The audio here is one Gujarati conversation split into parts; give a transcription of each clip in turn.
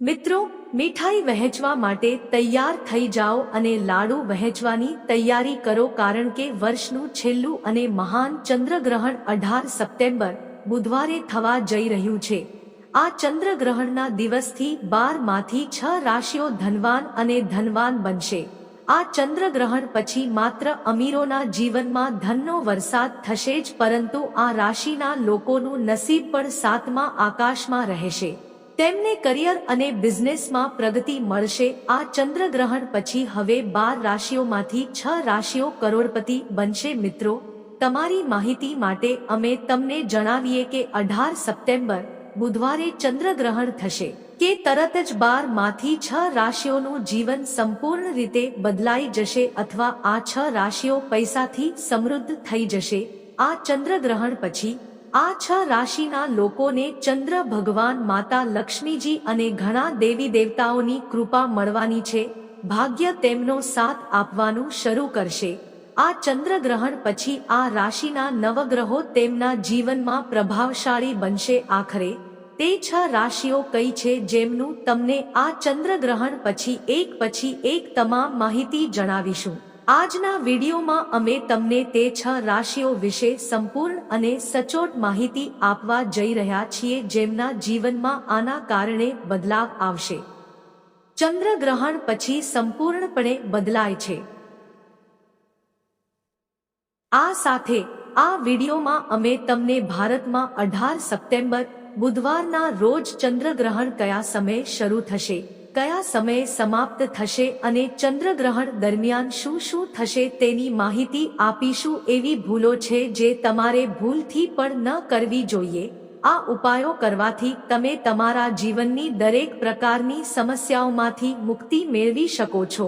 મિત્રો, મીઠાઈ વહેંચવા માટે તૈયાર થઈ જાઓ અને લાડુ વહેંચવાની તૈયારી કરો કારણ કે વર્ષનું છેલ્લું અને મહાન ચંદ્રગ્રહણ અઢાર સપ્ટેમ્બર બુધવારે થવા જઈ રહ્યું છે. આ ચંદ્રગ્રહણના દિવસથી બારમાંથી છ રાશિઓ ધનવાન અને ધનવાન બનશે. આ ચંદ્રગ્રહણ પછી માત્ર અમીરોના જીવનમાં ધનનો વરસાદ થશે જ પરંતુ આ રાશિના લોકોનું નસીબ પણ સાતમા આકાશમાં રહેશે. તેમને કરિયર અને બિઝનેસમાં પ્રગતિ મળશે. આ ચંદ્રગ્રહણ પછી હવે બાર રાશિઓમાંથી છ રાશિઓ કરોડપતિ બનશે. મિત્રો, તમારી માહિતી માટે અમે તમને જણાવીએ કે અઢાર સપ્ટેમ્બર, બુધવારે ચંદ્રગ્રહણ થશે કે તરત જ બારમાંથી છ રાશિઓનું જીવન સંપૂર્ણ રીતે બદલાઈ જશે અથવા આ છ રાશિઓ પૈસાથી સમૃદ્ધ થઈ જશે. આ ચંદ્રગ્રહણ પછી આ છ રાશિના લોકોને ચંદ્ર ભગવાન માતા લક્ષ્મીજી અને ઘણા દેવી દેવતાઓની કૃપા મળવાની છે. ભાગ્ય તેમનો સાથ આપવાનું શરૂ કરશે. આ ચંદ્રગ્રહણ પછી આ રાશિના નવગ્રહો તેમના જીવનમાં પ્રભાવશાળી બનશે આખરે. તે છ રાશિઓ કઈ છે જેમનું તમને આ ચંદ્રગ્રહણ પછી એક પછી એક તમામ માહિતી જણાવીશું. આજના વિડીયોમાં અમે તમને તે છ રાશિઓ વિશે સંપૂર્ણ અને સચોટ માહિતી આપવા જઈ રહ્યા છીએ જેમના જીવનમાં આના કારણે બદલાવ આવશે. ચંદ્રગ્રહણ પછી સંપૂર્ણપણે બદલાય છે. આ સાથે, આ વિડીયોમાં અમે તમને ભારતમાં અઢાર સપ્ટેમ્બર, બુધવારના રોજ ચંદ્રગ્રહણ કયા સમયે શરૂ થશે? કયા સમયે સમાપ્ત થશે અને ચંદ્રગ્રહણ દરમિયાન શું શું થશે તેની માહિતી આપીશું એવી ભૂલો છે જે તમારે ભૂલથી પણ ન કરવી જોઈએ. આ ઉપાયો કરવાથી તમે તમારા જીવનની દરેક પ્રકારની સમસ્યાઓમાંથી મુક્તિ મેળવી શકો છો.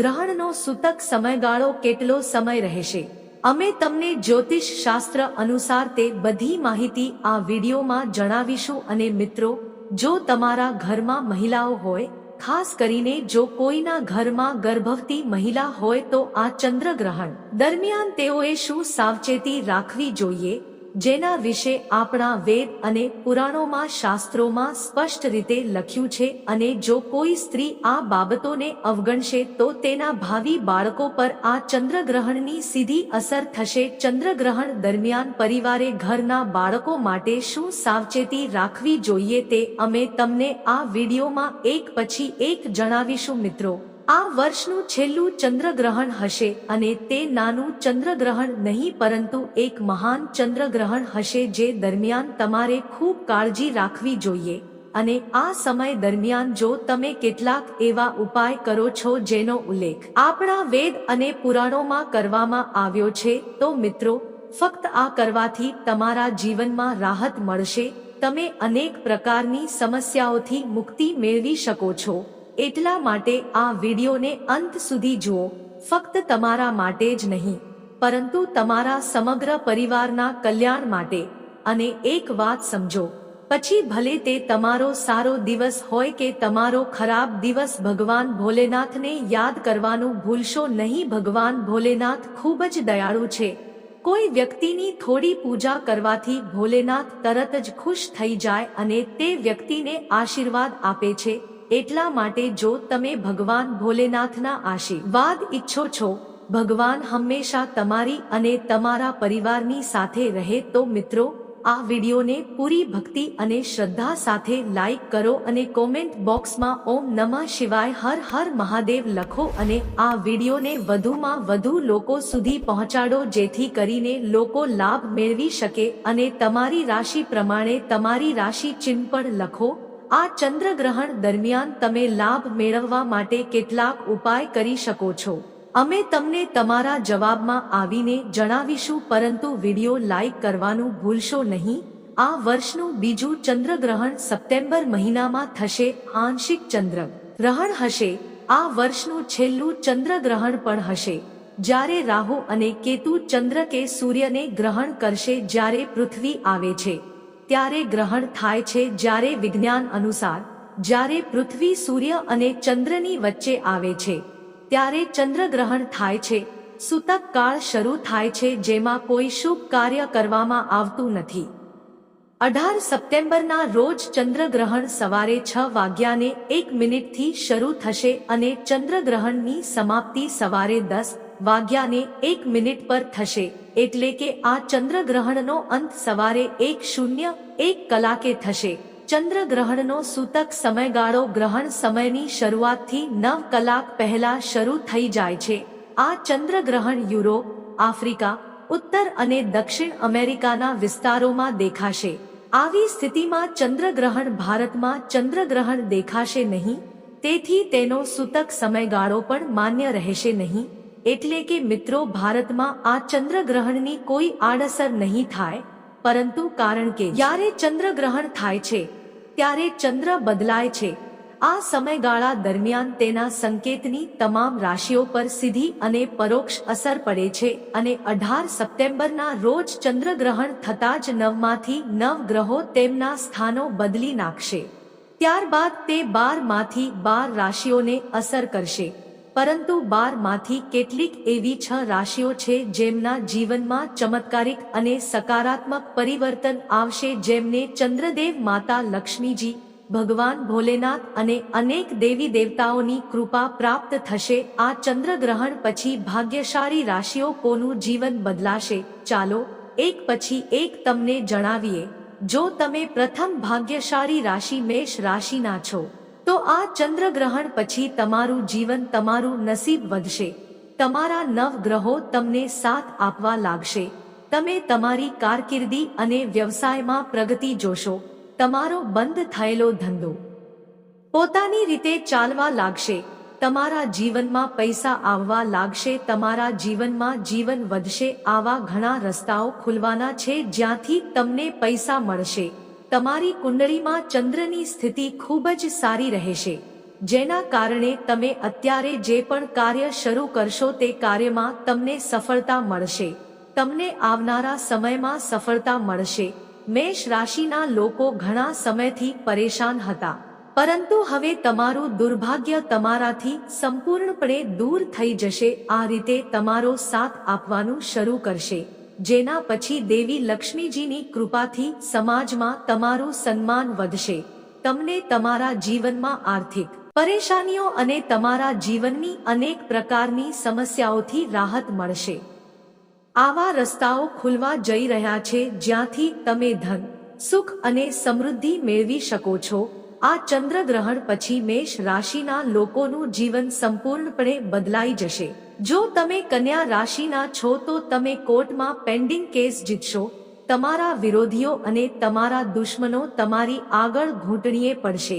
ગ્રહણનો સૂતક સમયગાળો કેટલો સમય રહેશે? અમે તમને જ્યોતિષ શાસ્ત્ર અનુસાર તે બધી માહિતી આ વિડીયોમાં જણાવીશું અને મિત્રો, જો તમારા ઘરમાં મહિલાઓ હોય ખાસ કરીને જો કોઈના ઘરમાં ગર્ભવતી મહિલા હોય તો આ ચંદ્રગ્રહણ. દરમિયાન તેઓએ શું સાવચેતી રાખવી જોઈએ? જેના વિશે આપણા વેદ અને પુરાણોમાં શાસ્ત્રોમાં સ્પષ્ટ રીતે લખ્યું છે અને જો કોઈ સ્ત્રી આ બાબતોને અવગણશે તો તેના ભાવિ બાળકો પર આ ચંદ્રગ્રહણની સીધી અસર થશે. ચંદ્રગ્રહણ દરમિયાન પરિવારે ઘરના બાળકો માટે શું સાવચેતી રાખવી જોઈએ તે અમે તમને આ વિડીયોમાં એક પછી એક જણાવીશું મિત્રો. આ વર્ષનું છેલ્લું ચંદ્રગ્રહણ હશે અને તે નાનું ચંદ્રગ્રહણ નહીં, પરંતુ એક મહાન ચંદ્રગ્રહણ હશે જે દરમિયાન તમારે ખૂબ કાળજી રાખવી જોઈએ. અને આ સમય દરમિયાન જો તમે કેટલાક એવા ઉપાય કરો છો જેનો ઉલ્લેખ આપણા વેદ અને પુરાણોમાં કરવામાં આવ્યો છે, તો મિત્રો, ફક્ત આ કરવાથી તમારા જીવનમાં રાહત મળશે. તમે અનેક પ્રકારની સમસ્યાઓથી મુક્તિ મેળવી શકો છો. એટલા માટે આ વિડીયોને અંત સુધી જુઓ. ફક્ત તમારા માટે જ નહીં, પરંતુ તમારા સમગ્ર પરિવારના કલ્યાણ માટે. અને એક વાત સમજો, પછી ભલે તે તમારો સારો દિવસ હોય કે તમારો ખરાબ દિવસ ભગવાન ભોલેનાથને યાદ કરવાનું ભૂલશો નહીં. ભગવાન ભોલેનાથ ખૂબ જ દયાળુ છે. કોઈ વ્યક્તિની થોડી પૂજા કરવાથી ભોલેનાથ તરત જ ખુશ થઈ જાય અને તે વ્યક્તિને આશીર્વાદ આપે છે. એટલા માટે જો તમે ભગવાન ભોલેનાથના આશીર્વાદ ઈચ્છો છો, ભગવાન હંમેશા તમારી અને તમારા પરિવારની સાથે રહે તો મિત્રો, આ વિડીયોને પૂરી ભક્તિ અને શ્રદ્ધા સાથે લાઈક કરો અને કોમેન્ટ બોક્સમાં ઓમ નમઃ શિવાય હર હર મહાદેવ લખો અને આ વિડીયોને વધુમાં વધુ લોકો સુધી પહોંચાડો જેથી કરીને લોકો લાભ મેળવી શકે અને તમારી રાશિ પ્રમાણે તમારી રાશિ ચિહ્ન પણ લખો. આ ચંદ્રગ્રહણ દરમિયાન તમે લાભ મેળવવા માટે કેટલાક ઉપાય કરી શકો છો. અમે તમને તમારા જવાબમાં આવીને જણાવીશું, પરંતુ વીડિયો લાઈક કરવાનું ભૂલશો નહીં. આ વર્ષનું બીજું ચંદ્રગ્રહણ સપ્ટેમ્બર મહિનામાં થશે, આંશિક ચંદ્ર ગ્રહણ હશે. આ વર્ષનું છેલ્લું ચંદ્રગ્રહણ પણ હશે. જ્યારે રાહુ અને કેતુ ચંદ્ર કે સૂર્યને ગ્રહણ કરશે, જ્યારે પૃથ્વી આવે છે. ત્યારે ગ્રહણ થાય છે જ્યારે વિજ્ઞાન અનુસાર, જ્યારે પૃથ્વી, સૂર્ય અને ચંદ્રની વચ્ચે આવે છે. ત્યારે ચંદ્રગ્રહણ થાય છે. સૂતક કાળ શરૂ થાય છે જેમાં કોઈ શુભ કાર્ય કરવામાં આવતું નથી. અઢાર સપ્ટેમ્બરના રોજ ચંદ્રગ્રહણ સવારે છ વાગ્યાને એક મિનિટથી શરૂ થશે અને ચંદ્રગ્રહણની સમાપ્તિ સવારે દસ વાગ્યાને એક મિનિટ પર થશે, એટલે કે આ ચંદ્રગ્રહણનો અંત સવારે એક શૂન્ય એક કલાકે થશે. ચંદ્રગ્રહણનો સૂતક સમયગાળો ગ્રહણ સમયની શરૂઆતથી નવ કલાક પહેલા શરૂ થઈ જાય છે. આ ચંદ્રગ્રહણ યુરોપ, આફ્રિકા, ઉત્તર અને દક્ષિણ અમેરિકાના વિસ્તારોમાં દેખાશે. આવી સ્થિતિમાં ચંદ્રગ્રહણ ભારતમાં ચંદ્રગ્રહણ દેખાશે નહીં, તેથી તેનો સૂતક સમયગાળો પણ માન્ય રહેશે નહીં. એટલે કે મિત્રો ભારતમાં આ ચંદ્રગ્રહણની કોઈ આડઅસર નહીં થાય, પરંતુ કારણ કે જ્યારે ચંદ્રગ્રહણ થાય છે, ત્યારે ચંદ્ર બદલાય છે. આ સમયગાળા દરમિયાન તેના સંકેતની તમામ રાશિઓ પર સીધી અને પરોક્ષ અસર પડે છે અને અઢાર સપ્ટેમ્બરના રોજ ચંદ્રગ્રહણ થતાં જ નવમાંથી નવ ગ્રહો તેમના સ્થાનો બદલી નાખશે. ત્યારબાદ તે બારમાંથી બાર રાશિઓને અસર કરશે. પરંતુ બારમાંથી કેટલીક એવી છ રાશિઓ છે જેમના જીવનમાં ચમત્કારિક અને સકારાત્મક પરિવર્તન આવશે જેમને ચંદ્રદેવ માતા લક્ષ્મીજી, ભગવાન ભોલેનાથ અને અનેક દેવી દેવતાઓની કૃપા પ્રાપ્ત થશે. આ ચંદ્રગ્રહણ પછી ભાગ્યશાળી રાશિઓ કોનું જીવન બદલાશે? ચાલો, એક પછી એક તમને જણાવીએ. જો તમે પ્રથમ ભાગ્યશાળી રાશિ મેષ રાશિના છો તો આ ચંદ્રગ્રહણ પછી તમારું જીવન તમારું નસીબ વધશે. તમારા નવ ગ્રહો તમને સાથ આપવા લાગશે. તમે તમારી કારકિર્દી અને વ્યવસાયમાં પ્રગતિ જોશો. તમારો બંધ થયેલો ધંધો પોતાની રીતે ચાલવા લાગશે. તમારા જીવનમાં પૈસા આવવા લાગશે. તમારા જીવનમાં જીવન વધશે. આવા ઘણા રસ્તાઓ ખુલવાના છે જ્યાંથી તમને પૈસા મળશે. તમારી કુંડળીમાં ચંદ્રની સ્થિતિ ખૂબ જ સારી રહેશે. જેના કારણે તમે અત્યારે જે પણ કાર્ય શરૂ કરશો તે કાર્યમાં તમને સફળતા મળશે. તમને આવનારા સમયમાં સફળતા મળશે. મેષ રાશિના લોકો ઘણા સમયથી પરેશાન હતા. પરંતુ હવે તમારું દુર્ભાગ્ય તમારાથી સંપૂર્ણપણે દૂર થઈ જશે. આ રીતે તમારો સાથ આપવાનું શરૂ કરશે. જેના પછી દેવી લક્ષ્મીજીની કૃપાથી સમાજમાં તમારું સન્માન વધશે. તમને તમારા જીવનમાં આર્થિક પરેશાનીઓ અને તમારા જીવનની અનેક પ્રકારની સમસ્યાઓથી રાહત મળશે. આવા રસ્તાઓ ખુલવા જઈ રહ્યા છે જ્યાંથી તમે ધન, સુખ અને સમૃદ્ધિ મેળવી શકો છો. આ ચંદ્રગ્રહણ પછી મેષ રાશિના લોકોનું જીવન સંપૂર્ણપણે બદલાઈ જશે. જો તમે કન્યા રાશિના છો તો તમે કોર્ટમાં પેન્ડિંગ કેસ જીતશો. તમારા વિરોધીઓ અને તમારા દુશ્મનો તમારી આગળ ઘૂંટણીએ પડશે.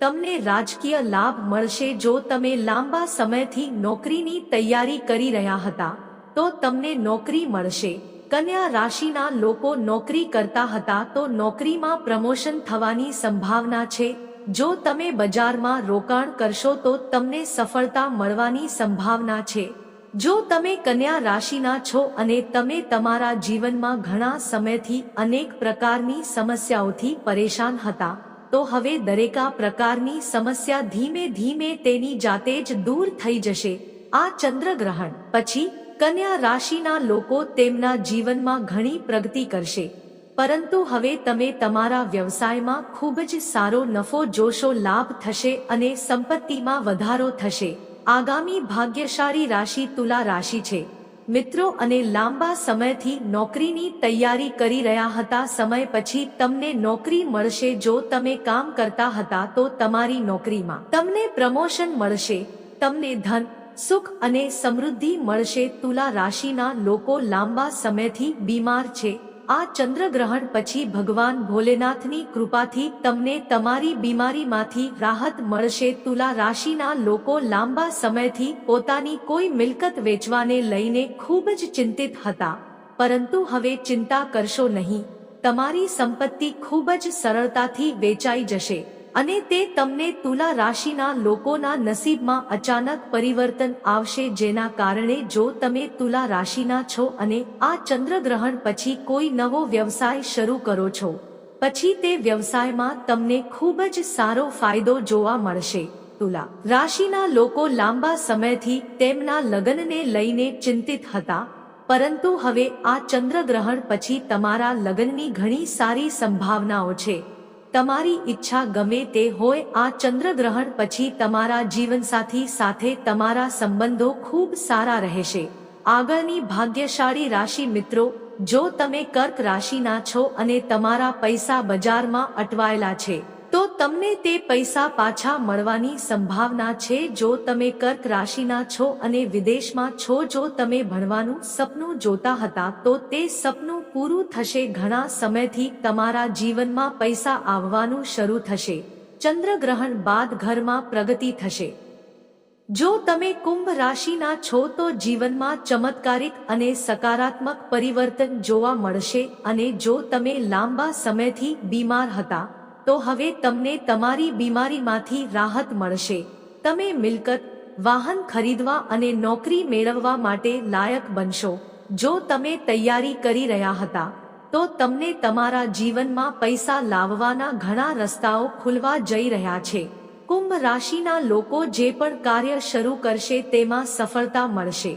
તમને રાજકીય લાભ મળશે જો તમે લાંબા સમયથી નોકરીની તૈયારી કરી રહ્યા હતા, તો તમને નોકરી મળશે. કન્યા રાશિના લોકો નોકરી કરતા હતા તો નોકરીમાં પ્રમોશન થવાની સંભાવના છે. જો તમે બજારમાં રોકાણ કરશો તો તમને સફળતા મળવાની સંભાવના છે. જો તમે કન્યા રાશિના છો અને તમે તમારા જીવનમાં ઘણા સમયથી અનેક પ્રકારની સમસ્યાઓથી પરેશાન હતા, તો હવે દરેકા પ્રકારની સમસ્યા ધીમે ધીમે તેની જાતે જ દૂર થઈ જશે. આ ચંદ્રગ્રહણ પછી કન્યા રાશિના લોકો તેમના જીવનમાં ઘણી પ્રગતિ કરશે. પરંતુ હવે તમે તમારા વ્યવસાયમાં ખૂબ જ સારો નફો જોશો, લાભ થશે અને સંપત્તિમાં વધારો થશે. આગામી ભાગ્યશાળી રાશિ તુલા રાશિ છે. મિત્રો અને લાંબા સમયથી નોકરીની તૈયારી કરી રહ્યા હતા. સમય પછી તમને નોકરી મળશે. જો તમે કામ કરતા હતા તો તમારી નોકરીમાં તમને પ્રમોશન મળશે. તમને ધન, સુખ અને સમૃદ્ધિ મળશે. તુલા રાશિના લોકો લાંબા સમયથી બીમાર છે. આ ચંદ્રગ્રહણ પછી ભગવાન ભોલેનાથની કૃપાથી તમને તમારી બીમારીમાંથી રાહત મળશે. તુલા રાશિના લોકો લાંબા સમયથી પોતાની કોઈ મિલકત વેચવાને લઈને ખૂબ જ ચિંતિત હતા. પરંતુ હવે ચિંતા કરશો નહીં. તમારી સંપત્તિ ખૂબ જ સરળતાથી વેચાઈ જશે. અને તે તમને તુલા રાશિના લોકોના નસીબમાં અચાનક પરિવર્તન આવશે જેના કારણે જો તમે તુલા રાશિના છો અને આ ચંદ્રગ્રહણ પછી કોઈ નવો વ્યવસાય શરૂ કરો છો, પછી તે વ્યવસાયમાં તમને ખૂબ જ સારો ફાયદો જોવા મળશે. તુલા રાશિના લોકો લાંબા સમયથી તેમના લગ્નને લઈને ચિંતિત હતા, પરંતુ હવે આ ચંદ્રગ્રહણ પછી તમારા લગ્નની ઘણી સારી સંભાવનાઓ છે. તમારી ઈચ્છા ગમે તે હોય, આ ચંદ્રગ્રહણ પછી તમારા જીવનસાથી સાથે તમારા સંબંધો ખૂબ સારા રહેશે. આગળની ભાગ્યશાળી રાશિ મિત્રો, જો તમે કર્ક રાશિના છો અને તમારા પૈસા બજારમાં અટવાયેલા છે તમને તે પૈસા પાછા મળવાની સંભાવના છે જો તમે કર્ક રાશિના છો અને વિદેશમાં છો. જો તમે ભણવાનું સપનું જોતા હતા, તો તે સપનું પૂરું થશે. ઘણા સમયથી તમારા જીવનમાં પૈસા આવવાનું શરૂ થશે. ચંદ્રગ્રહણ બાદ ઘરમાં પ્રગતિ થશે. જો તમે કુંભ રાશિના છો, તો જીવનમાં ચમત્કારિક અને સકારાત્મક પરિવર્તન જોવા મળશે અને જો તમે લાંબા સમયથી બીમાર હતા તો હવે તમને તમારી બીમારીમાંથી રાહત મળશે. તમે મિલકત, વાહન ખરીદવા અને નોકરી મેળવવા માટે લાયક બનશો. જો તમે તૈયારી કરી રહ્યા હતા, તો તમને તમારા જીવનમાં પૈસા લાવવાના ઘણા રસ્તાઓ ખુલવા જઈ રહ્યા છે. કુંભ રાશિના લોકો જે પણ કાર્ય શરૂ કરશે તેમાં સફળતા મળશે.